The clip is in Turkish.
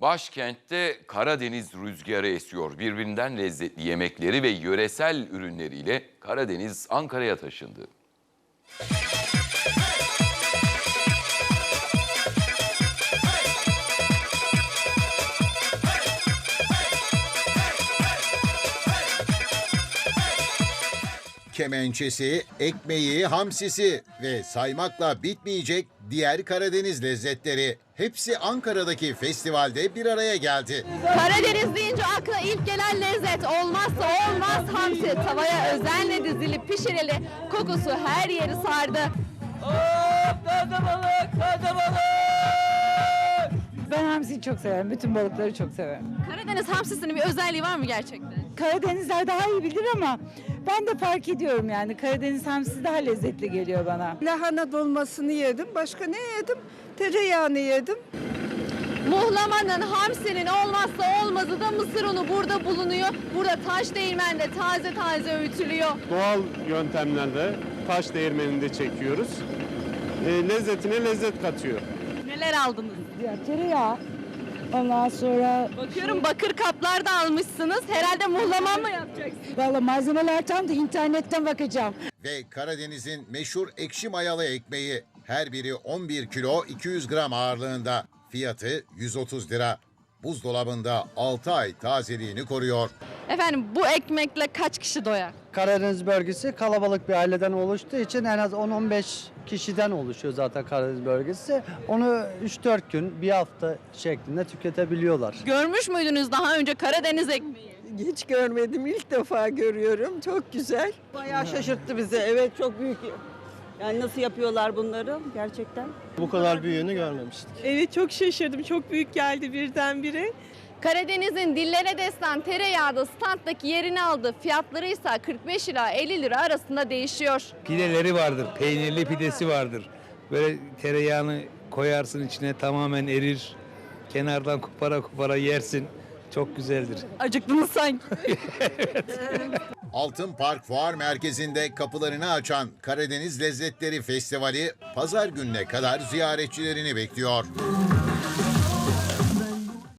Başkentte Karadeniz rüzgarı esiyor. Birbirinden lezzetli yemekleri ve yöresel ürünleriyle Karadeniz Ankara'ya taşındı. Kemençesi, ekmeği, hamsisi ve saymakla bitmeyecek diğer Karadeniz lezzetleri. Hepsi Ankara'daki festivalde bir araya geldi. Karadeniz deyince akla ilk gelen lezzet olmazsa olmaz hamsi. Tavaya özenle dizilip pişirili. Kokusu her yeri sardı. Ben hamsiyi çok severim. Bütün balıkları çok severim. Karadeniz hamsisinin bir özelliği var mı gerçekten? Karadenizler daha iyi bilir ama ben de fark ediyorum yani. Karadeniz hamsisi daha lezzetli geliyor bana. Lahana dolmasını yedim. Başka ne yedim? Tereyağını yedim. Muhlamanın, hamsinin olmazsa olmazı da mısır unu burada bulunuyor. Burada taş değirmende taze taze öğütülüyor. doğal yöntemlerle taş değirmeninde çekiyoruz. E, lezzetine lezzet katıyor. Neler aldınız? Ya tereyağı. Ondan sonra Bakıyorum bakır kaplar da almışsınız. Herhalde muhlaman mı yapacaksınız? valla malzemeler tam da internetten bakacağım. Ve Karadeniz'in meşhur ekşi mayalı ekmeği. Her biri 11 kilo 200 gram ağırlığında. Fiyatı 130 lira. Buzdolabında 6 ay tazeliğini koruyor. Efendim bu ekmekle kaç kişi doyar? Karadeniz bölgesi kalabalık bir aileden oluştuğu için en az 10-15 kişiden oluşuyor zaten Karadeniz bölgesi. Onu 3-4 gün, bir hafta şeklinde tüketebiliyorlar. Görmüş müydünüz daha önce Karadeniz ekmeği? Hiç görmedim. ilk defa görüyorum. Çok güzel. Bayağı şaşırttı bizi. Evet çok büyük. Yani nasıl yapıyorlar bunları gerçekten? Bu kadar büyüğünü görmemiştik. Evet çok şaşırdım. Çok büyük geldi birdenbire. Karadeniz'in dillere destan tereyağı da standdaki yerini aldı. Fiyatları ise 45 ila 50 lira arasında değişiyor. Pideleri vardır, peynirli pidesi vardır. Böyle tereyağını koyarsın içine tamamen erir. Kenardan kupara kupara yersin. Çok güzeldir. Acıktınız sanki. Altın Park Fuar Merkezi'nde kapılarını açan Karadeniz Lezzetleri Festivali pazar gününe kadar ziyaretçilerini bekliyor.